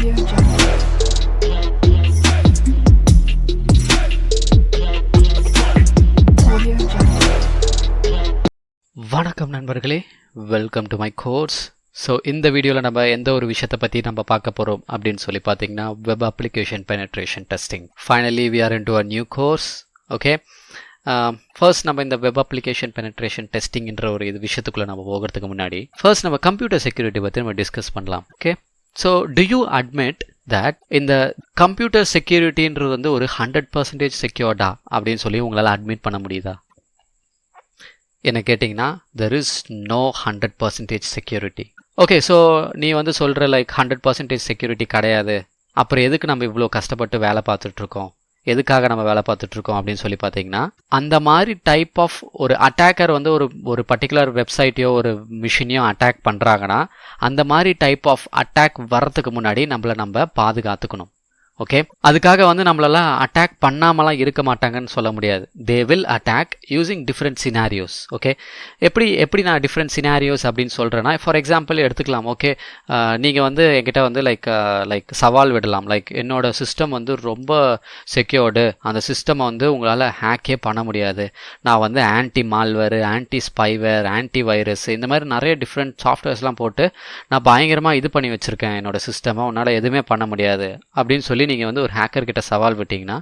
வணக்கம் நண்பர்களே welcome to my course so இந்த வீடியோவில் நம்ம எந்த ஒரு விஷயத்தை பற்றி நம்ம பார்க்க போகிறோம் அப்படின்னு சொல்லி பார்த்தீங்கன்னா web application penetration testing finally we are into a new course okay first நம்ம இந்த வெப் அப்ளிகேஷன் பெனட்ரேஷன் டெஸ்டிங்ன்ற ஒரு இது விஷயத்துக்குள்ளே நம்ம போகிறதுக்கு முன்னாடி ஃபர்ஸ்ட் நம்ம கம்ப்யூட்டர் செக்யூரிட்டி பற்றி நம்ம டிஸ்கஸ் பண்ணலாம் okay so do you admit that இந்த கம்ப்யூட்டர் செக்யூரிட்டின்றது வந்து ஒரு ஹண்ட்ரட் பர்சன்டேஜ் செக்யூர்டா அப்படின்னு சொல்லி உங்களால் அட்மிட் பண்ண முடியுதா? என்ன கேட்டிங்கன்னா there is no hundred percentage security okay so நீ வந்து சொல்கிற லைக் ஹண்ட்ரட் பர்சன்டேஜ் செக்யூரிட்டி கிடையாது. அப்புறம் எதுக்கு நம்ம இவ்வளோ கஷ்டப்பட்டு வேலை பார்த்துட்ருக்கோம் எதுக்காக நம்ம வேலை பார்த்துட்ருக்கோம் அப்படின்னு சொல்லி பார்த்தீங்கன்னா அந்த மாதிரி டைப் ஆஃப் ஒரு அட்டாக்கர் வந்து ஒரு ஒரு பர்டிகுலர் வெப்சைட்டையோ ஒரு மிஷினையோ அட்டாக் பண்ணுறாங்கன்னா அந்த மாதிரி டைப் ஆஃப் அட்டாக் வர்றதுக்கு முன்னாடி நம்மளை நம்ம பாதுகாத்துக்கணும். ஓகே அதுக்காக வந்து நம்மளெல்லாம் அட்டாக் பண்ணாமலாம் இருக்க மாட்டாங்கன்னு சொல்ல முடியாது. They will attack using different scenarios okay எப்படி எப்படி நான் டிஃப்ரெண்ட் சினாரியோஸ் அப்படின்னு சொல்கிறேன்னா ஃபார் எக்ஸாம்பிள் எடுத்துக்கலாம். ஓகே நீங்கள் வந்து என்கிட்ட வந்து லைக் லைக் சவால் விடலாம். லைக் என்னோடய சிஸ்டம் வந்து ரொம்ப செக்யூர்டு அந்த சிஸ்டமை வந்து உங்களால் ஹேக்கே பண்ண முடியாது. நான் வந்து anti malware anti spyware anti virus இந்த மாதிரி நிறைய டிஃப்ரெண்ட் சாஃப்ட்வேர்ஸ்லாம் போட்டு நான் பயங்கரமாக இது பண்ணி வச்சுருக்கேன் என்னோட சிஸ்டமாக உன்னால் எதுவுமே பண்ண முடியாது அப்படின்னு சொல்லி நீங்கள் வந்து ஒரு ஹேக்கர் கிட்ட சவால் விட்டீங்கன்னா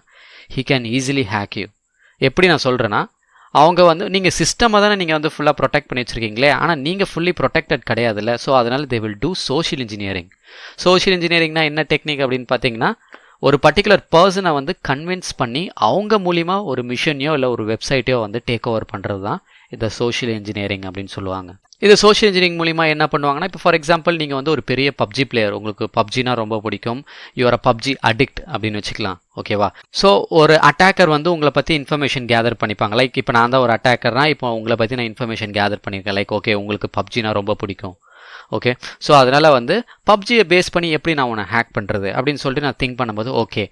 he can easily hack you எப்படி நான் சொல்கிறேன்னா அவங்க வந்து நீங்கள் சிஸ்டமாக தானே நீங்கள் வந்து ஃபுல்லாக ப்ரொடெக்ட் பண்ணி வச்சுருக்கீங்களே ஆனால் நீங்கள் ஃபுல்லி ப்ரொடெக்டட் கிடையாதுல்ல ஸோ அதனால் they will do social engineering social இன்ஜினியரிங்னா என்ன டெக்னிக் அப்படின்னு பார்த்தீங்கன்னா ஒரு பர்டிகுலர் பர்சனை வந்து கன்வின்ஸ் பண்ணி அவங்க மூலிமா ஒரு மிஷனையோ இல்லை ஒரு வெப்சைட்டையோ வந்து டேக் ஓவர் பண்ணுறது தான் இந்த சோஷியல் இன்ஜினியரிங் அப்படின்னு சொல்லுவாங்க. இது சோஷியல் இன்ஜினியரிங் மூலிமா என்ன பண்ணுவாங்கன்னா இப்போ ஃபார் எக்ஸாம்பிள் நீங்கள் வந்து ஒரு பெரிய பப்ஜி பிளேயர் உங்களுக்கு பப்ஜினா ரொம்ப பிடிக்கும். யூஆர் அ பப்ஜி அடிக்ட் அப்படின்னு வச்சுக்கலாம். ஓகேவா ஸோ ஒரு அட்டாக்கர் வந்து உங்களை பற்றி இன்ஃபர்மேஷன் கேதர் பண்ணிப்பாங்க. லைக் இப்போ நான் தான் ஒரு அட்டாக்கர்னா இப்போ உங்களை பற்றி நான் இன்ஃபர்மேஷன் கேதர் பண்ணியிருக்கேன். லைக் ஓகே உங்களுக்கு பப்ஜினா ரொம்ப பிடிக்கும். ஓகே ஸோ அதனால் வந்து பப்ஜியை பேஸ் பண்ணி எப்படி நான் உன்னை ஹேக் பண்ணுறது அப்படின்னு சொல்லிட்டு நான் திங்க் பண்ணும்போது ஓகே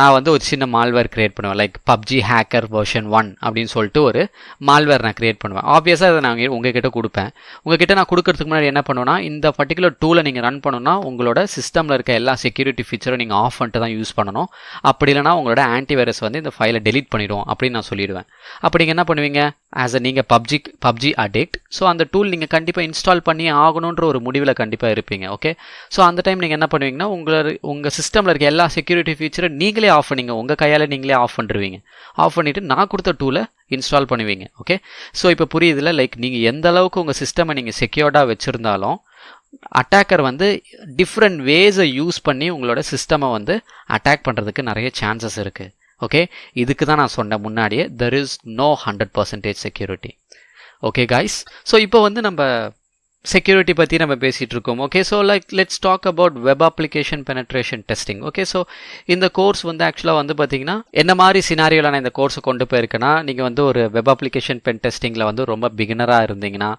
நான் வந்து ஒரு சின்ன மால்வேர் கிரியேட் பண்ணுவேன். Like PUBG hacker version one அப்படின்னு சொல்லிட்டு ஒரு மால்வேர் நான் கிரியேட் பண்ணுவேன். ஆப்வியஸாக அதை நான் உங்ககிட்ட கொடுப்பேன். உங்ககிட்ட நான் கொடுக்கறதுக்கு முன்னாடி என்ன பண்ணுவேன்னா இந்த பர்டிகுலர் டூலை நீங்கள் ரன் பண்ணணும்னா உங்களோட சிஸ்டமில் இருக்க எல்லா செக்யூரிட்டி ஃபீச்சரும் நீங்கள் ஆஃப் பண்ணிட்டு தான் யூஸ் பண்ணணும். அப்படி இல்லைனா உங்களோட ஆன்டிவைரஸ் வந்து இந்த ஃபைலை டெலிட் பண்ணிடும் அப்படின்னு நான் சொல்லிடுவேன். அப்படி நீங்கள் என்ன பண்ணுவீங்க? ஆஸ் அ நீங்கள் பப்ஜி பப்ஜி அடிக்ட் ஸோ அந்த டூல் நீங்கள் கண்டிப்பாக இன்ஸ்டால் பண்ணி ஆகணுன்ற ஒரு முடிவில் கண்டிப்பாக இருப்பீங்க ஓகே ஸோ அந்த டைம் நீங்கள் என்ன பண்ணுவீங்கன்னா உங்களை உங்கள் சிஸ்டமில் இருக்க எல்லா செக்யூரிட்டி ஃபீச்சரும் நீங்களே ஆஃப் பண்ணிங்க. உங்கள் கையால் நீங்களே ஆஃப் பண்ணிருவீங்க. ஆஃப் பண்ணிவிட்டு நான் கொடுத்த டூலை இன்ஸ்டால் பண்ணுவீங்க ஓகே ஸோ இப்போ புரியுதுல லைக் நீங்கள் எந்த அளவுக்கு உங்கள் சிஸ்டமை நீங்கள் செக்யூர்டாக வச்சுருந்தாலும் அட்டாக்கர் வந்து டிஃப்ரெண்ட் வேஸை யூஸ் பண்ணி உங்களோட சிஸ்டமை வந்து அட்டாக் பண்ணுறதுக்கு நிறைய சான்சஸ் இருக்குது ஓகே இதுக்கு தான் நான் சொன்னேன் முன்னாடியே there is no hundred percentage security okay guys so இப்போ வந்து நம்ம செக்யூரிட்டி பற்றி நம்ம பேசிகிட்டு இருக்கோம் okay so like let's talk about web application penetration testing okay so இந்த கோர்ஸ் வந்து ஆக்சுவலாக வந்து பார்த்தீங்கன்னா என்ன மாதிரி சினாரியோவில் நான் இந்த கோர்ஸை கொண்டு போயிருக்கேன்னா நீங்கள் வந்து ஒரு வெப் அப்ளிகேஷன் பென் டெஸ்டிங்கில் வந்து ரொம்ப பிகினராக இருந்தீங்கன்னா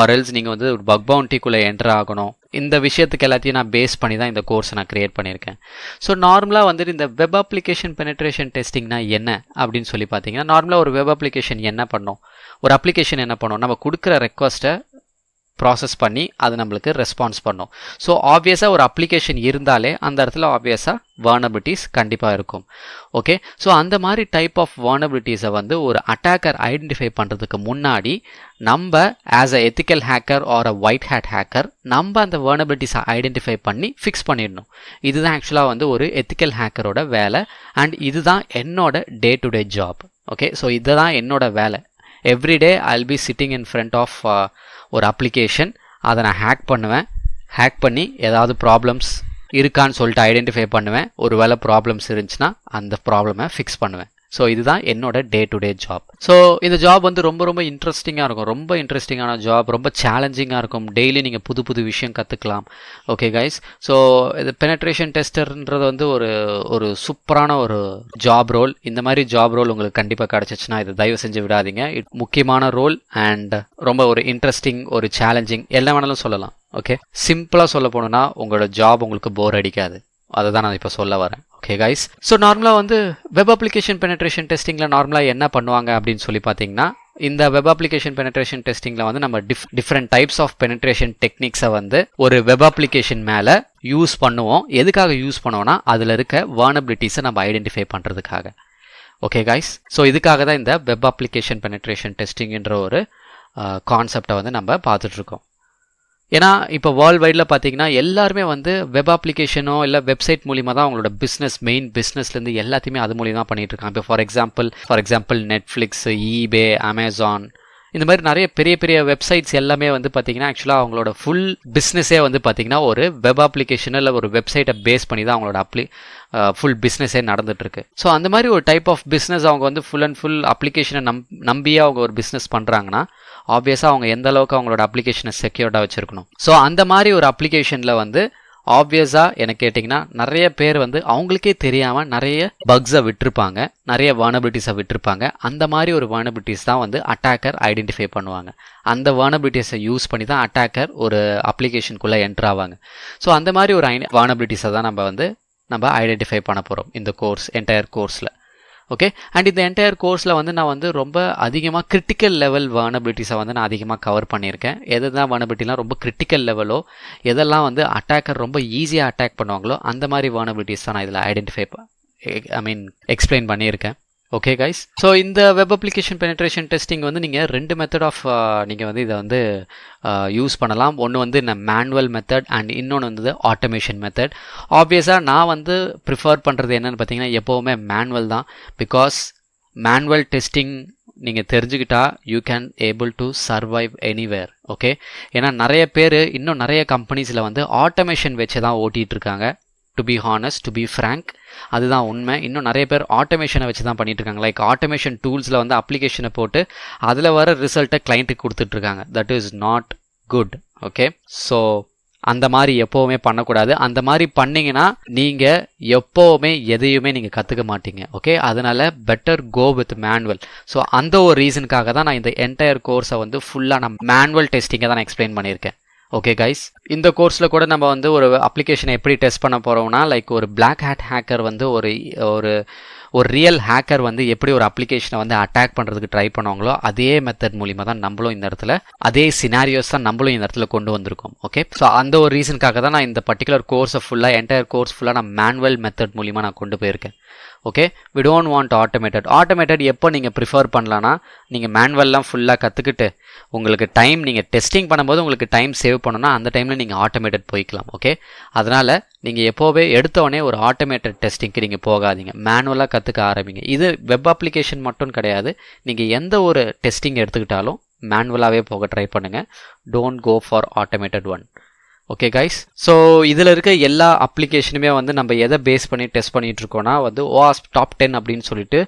ஆர் எல்ஸ் நீங்கள் வந்து ஒரு பக் பவுண்டிக்குள்ளே என்டர் ஆகணும். இந்த விஷயத்துக்கு எல்லாத்தையும் நான் பேஸ் பண்ணி தான் இந்த கோர்ஸை நான் க்ரியேட் பண்ணியிருக்கேன். ஸோ நார்மலாக வந்துட்டு இந்த வெப் அப்ளிகேஷன் பெனட்ரேஷன் டெஸ்டிங்னா என்ன அப்படின்னு சொல்லி பார்த்தீங்கன்னா நார்மலாக ஒரு வெப் அப்ளிகேஷன் என்ன பண்ணும்? ஒரு அப்ளிகேஷன் என்ன பண்ணும்? நம்ம கொடுக்குற ரெக்வஸ்ட்டை ப்ராசஸ் பண்ணி அது நம்மளுக்கு ரெஸ்பான்ஸ் பண்ணும். ஸோ ஆப்வியஸாக ஒரு அப்ளிகேஷன் இருந்தாலே அந்த இடத்துல ஆப்வியஸாக வேர்னபிலிட்டிஸ் கண்டிப்பாக இருக்கும். ஓகே ஸோ அந்த மாதிரி டைப் ஆஃப் வேர்னபிலிட்டிஸை வந்து ஒரு அட்டாக்கர் ஐடென்டிஃபை பண்ணுறதுக்கு முன்னாடி நம்ம as a ethical hacker or a white hat hacker நம்ம அந்த வேர்னபிலிட்டிஸை ஐடென்டிஃபை பண்ணி ஃபிக்ஸ் பண்ணிடணும். இதுதான் ஆக்சுவலாக வந்து ஒரு எத்திக்கல் ஹேக்கரோட வேலை அண்ட் இதுதான் என்னோட day to day job okay so இதுதான் என்னோட வேலை. Everyday I'll be sitting in front of ஒரு அப்ளிகேஷன் அதை நான் ஹேக் பண்ணுவேன். ஹேக் பண்ணி ஏதாவது ப்ராப்ளம்ஸ் இருக்கான்னு சொல்லிட்டு ஐடென்டிஃபை பண்ணுவேன். ஒரு வேளை ப்ராப்ளம்ஸ் இருந்துச்சுன்னா அந்த ப்ராப்ளமை ஃபிக்ஸ் பண்ணுவேன். ஸோ இதுதான் என்னோட day to day job so இந்த ஜாப் வந்து ரொம்ப ரொம்ப இன்ட்ரெஸ்டிங்காக இருக்கும். ரொம்ப இன்ட்ரெஸ்டிங்கான ஜாப் ரொம்ப சேலஞ்சிங்காக இருக்கும். டெய்லி நீங்கள் புது புது விஷயம் கற்றுக்கலாம் ஓகே கைஸ் ஸோ இது பெனட்ரேஷன் டெஸ்டர்ன்றது வந்து ஒரு ஒரு சூப்பரான ஒரு ஜாப் ரோல் இந்த மாதிரி ஜாப் ரோல் உங்களுக்கு கண்டிப்பாக கிடச்சிச்சுன்னா இது தயவு செஞ்சு விடாதீங்க. இட் முக்கியமான ரோல் அண்ட் ரொம்ப ஒரு இன்ட்ரெஸ்டிங் ஒரு சேலஞ்சிங் என்ன வேணாலும் சொல்லலாம். ஓகே சிம்பிளாக சொல்ல போனோம்னா உங்களோட ஜாப் உங்களுக்கு போர் அடிக்காது. அதை தான் நான் இப்போ சொல்ல வரேன். ஓகே கைஸ் ஸோ நார்மலாக வந்து வெப் அப்ளிகேஷன் பெனட்ரேஷன் டெஸ்டிங்கில் நார்மலாக என்ன பண்ணுவாங்க அப்படின்னு சொல்லி பார்த்தீங்கன்னா இந்த வெப் அப்ளிகேஷன் பெனட்ரேஷன் டெஸ்டிங்கில் வந்து நம்ம diff different types of penetration டெக்னிக்ஸை வந்து ஒரு வெப் அப்ளிகேஷன் மேலே யூஸ் பண்ணுவோம். எதுக்காக யூஸ் பண்ணுவோம்னா அதில் இருக்க வார்னபிலிட்டிஸை நம்ம ஐடென்டிஃபை பண்ணுறதுக்காக ஓகே கைஸ் ஸோ இதுக்காக தான் இந்த வெப் அப்ளிகேஷன் பெனட்ரேஷன் டெஸ்டிங்கிற ஒரு கான்செப்டை வந்து நம்ம பார்த்துட்ருக்கோம் ஏன்னா இப்போ வேர்ல்டு வைடில் பார்த்தீங்கன்னா எல்லாருமே வந்து வெப் அப்ளிகேஷனோ இல்லை வெப்சைட் மூலிமா தான் அவங்களோட பிஸ்னஸ் மெயின் பிஸ்னஸ்லேருந்து எல்லாத்தையுமே அது மூலியமாக பண்ணிகிட்டு பண்ணிட்டு இருக்காங்க. இப்போ for example for example Netflix eBay Amazon இந்த மாதிரி நிறைய பெரிய பெரிய வெப்சைட்ஸ் எல்லாமே வந்து பார்த்தீங்கன்னா ஆக்சுவலாக அவங்களோட ஃபுல் பிஸ்னஸே வந்து பார்த்தீங்கன்னா ஒரு வெப் அப்ளிகேஷன் இல்லை ஒரு வெப்சைட்டை பேஸ் பண்ணி தான் அவங்களோட அப்ளி ஃபுல் பிஸ்னஸே நடந்துட்டுருக்கு. ஸோ அந்த மாதிரி ஒரு டைப் ஆஃப் பிஸ்னஸ் அவங்க வந்து ஃபுல் அண்ட் ஃபுல் அப்ளிகேஷனை நம் நம்பியே அவங்க ஒரு பிஸ்னஸ் பண்ணுறாங்கன்னா ஆப்வியஸாக அவங்க எந்த அளவுக்கு அவங்களோட அப்ளிகேஷனை செக்யூர்டாக வச்சுருக்கணும். ஸோ அந்த மாதிரி ஒரு அப்ளிகேஷனில் வந்து ஆப்வியஸாக எனக்கு கேட்டிங்கன்னா நிறைய பேர் வந்து அவங்களுக்கே தெரியாமல் நிறைய பக்ஸை விட்டுருப்பாங்க. நிறைய வானபிலிட்டிஸை விட்டுருப்பாங்க. அந்த மாதிரி ஒரு வானபிலிட்டிஸ் தான் வந்து அட்டாக்கர் ஐடென்டிஃபை பண்ணுவாங்க. அந்த வானபிலிட்டிஸை யூஸ் பண்ணி தான் அட்டாக்கர் ஒரு அப்ளிகேஷனுக்குள்ளே என்ட்ரு ஆவாங்க. ஸோ அந்த மாதிரி ஒரு வானபிலிட்டிஸை தான் நம்ம வந்து நம்ம ஐடென்டிஃபை பண்ண போகிறோம் இந்த கோர்ஸ் என்டையர் கோர்ஸில் ஓகே அண்ட் இந்த என்டையர் கோர்ஸில் வந்து நான் வந்து ரொம்ப அதிகமாக கிரிட்டிக்கல் லெவல் வேர்னபிலிட்டிஸை வந்து நான் அதிகமாக கவர் பண்ணியிருக்கேன். எது தான் வேர்னபிலிட்டிலாம் ரொம்ப கிரிட்டிக்கல் லெவலோ எதெல்லாம் வந்து அட்டாக்கர் ரொம்ப ஈஸியாக அட்டாக் பண்ணுவாங்களோ அந்த மாதிரி வேர்னபிலிட்டிஸ் தான் நான் இதில் ஐடென்டிஃபை ஐ மீன் எக்ஸ்பிளைன் பண்ணியிருக்கேன். ஓகே கைஸ் ஸோ இந்த வெப் அப்ளிகேஷன் பெனட்ரேஷன் டெஸ்டிங் வந்து நீங்கள் ரெண்டு மெத்தட் ஆஃப் நீங்கள் வந்து இதை வந்து uh, யூஸ் பண்ணலாம். ஒன்று வந்து இந்த மேனுவல் மெத்தட் அண்ட் இன்னொன்று வந்து ஆட்டோமேஷன் மெத்தட் ஆப்வியஸாக நான் வந்து ப்ரிஃபர் பண்ணுறது என்னென்னு பார்த்தீங்கன்னா எப்போவுமே மேனுவல் தான். பிகாஸ் மேனுவல் டெஸ்டிங் நீங்கள் தெரிஞ்சுக்கிட்டா you can able to survive anywhere okay ஏன்னா நிறைய பேர் இன்னும் நிறைய கம்பெனிஸில் வந்து ஆட்டோமேஷன் வச்சு தான் ஓட்டிகிட்டு இருக்காங்க. To be honest to be frank அதுதான் உண்மை. இன்னும் நிறைய பேர் ஆட்டோமேஷனை வச்சு தான் பண்ணிட்டு இருக்காங்க லைக் ஆட்டோமேஷன் டூல்ஸில் வந்து அப்ளிகேஷனை போட்டு அதில் வர ரிசல்ட்டை கிளைண்ட்டுக்கு கொடுத்துட்ருக்காங்க that is not good okay so அந்த மாதிரி எப்போவுமே பண்ணக்கூடாது. அந்த மாதிரி பண்ணிங்கன்னா நீங்கள் எப்போவுமே எதையுமே நீங்கள் கற்றுக்க மாட்டீங்க ஓகே அதனால better go with manual so அந்த ஒரு ரீசனுக்காக தான் நான் இந்த என்டையர் கோர்ஸை வந்து ஃபுல்லாக நான் மேனுவல் டெஸ்டிங்கை தான் நான் எக்ஸ்பிளைன் பண்ணியிருக்கேன். ஓகே கைஸ் இந்த கோர்ஸில் கூட நம்ம வந்து ஒரு அப்ளிகேஷனை எப்படி டெஸ்ட் பண்ண போகிறோம்னா லைக் ஒரு பிளாக் ஹேட் ஹேக்கர் வந்து ஒரு ஒரு ஒரு ரியல் ஹேக்கர் வந்து எப்படி ஒரு அப்ளிகேஷனை வந்து அட்டாக் பண்ணுறதுக்கு ட்ரை பண்ணுவாங்களோ அதே மெத்தட் மூலிமா தான் நம்மளும் இந்த இடத்துல அதே சினாரியோஸ் தான் நம்மளும் இந்த இடத்துல கொண்டு வந்திருக்கோம். ஓகே ஸோ அந்த ஒரு ரீசனுக்காக தான் நான் இந்த பர்டிகுலர் கோர்ஸை ஃபுல்லாக என்டையர் கோர்ஸ் ஃபுல்லாக நான் மேனுவல் மெத்தட் மூலிமா நான் கொண்டு போயிருக்கேன். Okay we don't want automated automated எப்போ நீங்கள் ப்ரிஃபர் பண்ணலான்னா நீங்கள் மேனுவல்லாம் ஃபுல்லாக கற்றுக்கிட்டு உங்களுக்கு டைம் நீங்கள் டெஸ்டிங் பண்ணும்போது உங்களுக்கு டைம் சேவ் பண்ணணும்னா அந்த டைமில் நீங்கள் ஆட்டோமேட்டட் போய்க்கலாம். ஓகே அதனால் நீங்கள் எப்போவே எடுத்தோடனே ஒரு ஆட்டோமேட்டட் டெஸ்டிங்க்கு நீங்கள் போகாதீங்க. மேனுவலாக கற்றுக்க ஆரம்பிங்க. இது வெப் அப்ளிகேஷன் மட்டும் கிடையாது. நீங்கள் எந்த ஒரு டெஸ்டிங் எடுத்துக்கிட்டாலும் மேனுவலாகவே போக ட்ரை பண்ணுங்கள் don't go for automated one okay guys so இதில் இருக்க எல்லா அப்ளிகேஷனுமே வந்து நம்ம எதை பேஸ் பண்ணி டெஸ்ட் பண்ணிட்டு இருக்கோம்னா வந்து ஓஆஸ்ப் டாப் டென் அப்படின்னு சொல்லிட்டு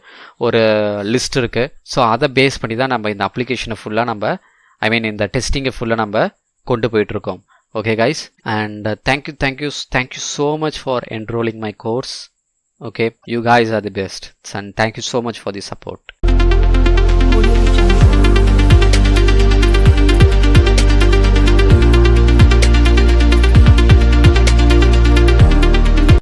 ஒரு லிஸ்ட் இருக்குது ஸோ அதை பேஸ் பண்ணி தான் நம்ம இந்த அப்ளிகேஷனை ஃபுல்லாக நம்ம ஐ மீன் இந்த டெஸ்டிங்கை ஃபுல்லாக நம்ம கொண்டு போயிட்டுருக்கோம் okay guys and thank you thank you thank you so much for enrolling my course okay you guys are the best. And thank you so much for the support.